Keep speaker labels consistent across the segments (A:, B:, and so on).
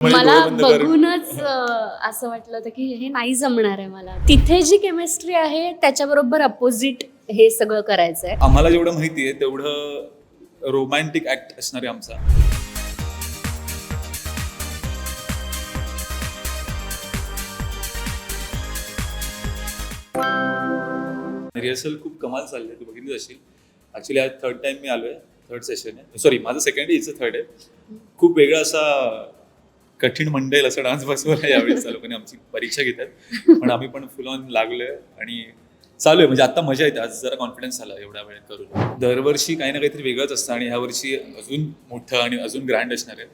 A: म्हणजे
B: मला बघूनच असं वाटलं होतं की हे नाही जमणार आहे मला. तिथे जी केमिस्ट्री आहे त्याच्याबरोबर अपोजिट हे सगळं करायचं आहे
A: आम्हाला जेवढं माहिती आहे तेवढं रोमॅन्टिक ऍक्ट असणार आहे आमचा. रिहर्सल खूप कमाल चालली आहे तू बघितली असेल. ऍक्च्युली आज थर्ड टाइम मी आलोय थर्ड सेशन आहे. सॉरी माझं सेकंड आहे हिचं थर्ड आहे. खूप वेगळा असा कठीण मंडळ असा डान्स बसवला यावेळेस लोकांनी आमची परीक्षा घेतात. पण आम्ही पण फुल ऑन लागलोय आणि चालू आहे म्हणजे आता मजा येते. आज जरा कॉन्फिडन्स आला एवढ्या वेळ करून. दरवर्षी काही ना काहीतरी वेगळंच असतं आणि ह्या वर्षी अजून मोठं आणि अजून ग्रँड असणार आहे.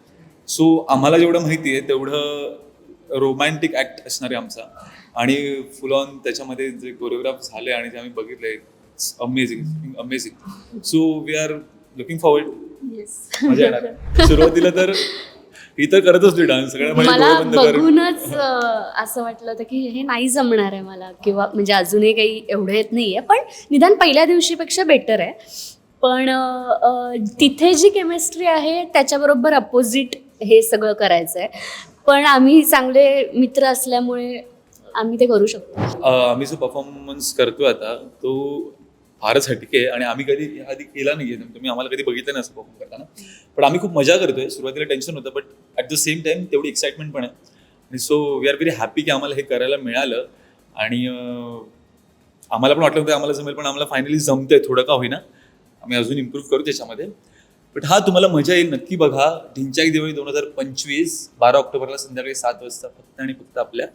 A: सो आम्हाला जेवढं माहिती आहे तेवढं रोमॅन्टिक ऍक्ट असणार आहे आमचा. आणि फुल ऑन त्याच्यामध्ये जे कोरिओग्राफ झाले आणि जे आम्ही बघितले amazing amazing so we are looking forward मजा येणार. सुरुवातीला तर ही तर करतच होती डान्स
B: मला बघूनच असं वाटलं होतं की हे नाही जमणार आहे मला किंवा म्हणजे अजूनही काही एवढं येत नाहीये पण निदान पहिल्या दिवशीपेक्षा बेटर आहे. पण तिथे जी केमिस्ट्री आहे त्याच्याबरोबर अपोजिट हे सगळं करायचं आहे पण आम्ही चांगले मित्र असल्यामुळे आम्ही ते करू शकतो.
A: आम्ही जो परफॉर्मन्स करतोय आता तो फारच हटके आहे. आणि आम्ही कधी आधी केला नाहीये. तुम्ही आम्हाला कधी बघितलं नाही असं परफॉर्म करताना. पण आम्ही खूप मजा करतोय. सुरुवातीला टेन्शन होतं but at the same time तेवढी एक्साइटमेंट पण आहे. आणि so we are very happy की आम्हाला हे करायला मिळालं. आणि आम्हाला पण वाटलं होतं आम्हाला जमेल पण आम्हाला फायनली जमतंय. थोडं का होईना. आम्ही अजून इम्प्रूव्ह करू त्याच्यामध्ये. बट हा तुम्हाला मजा येईल नक्की बघा. ढिंच्याक दिवाळी दोन हजार पंचवीस बारा ऑक्टोबरला संध्याकाळी सात वाजता फक्त आणि फक्त आपल्या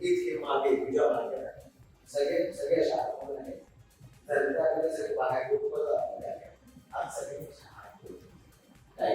C: इथे मागे तुझ्या मागे सगळे सगळे शाळा आहेत. तर त्यामध्ये सगळे बाहेर खूप आज सगळे काय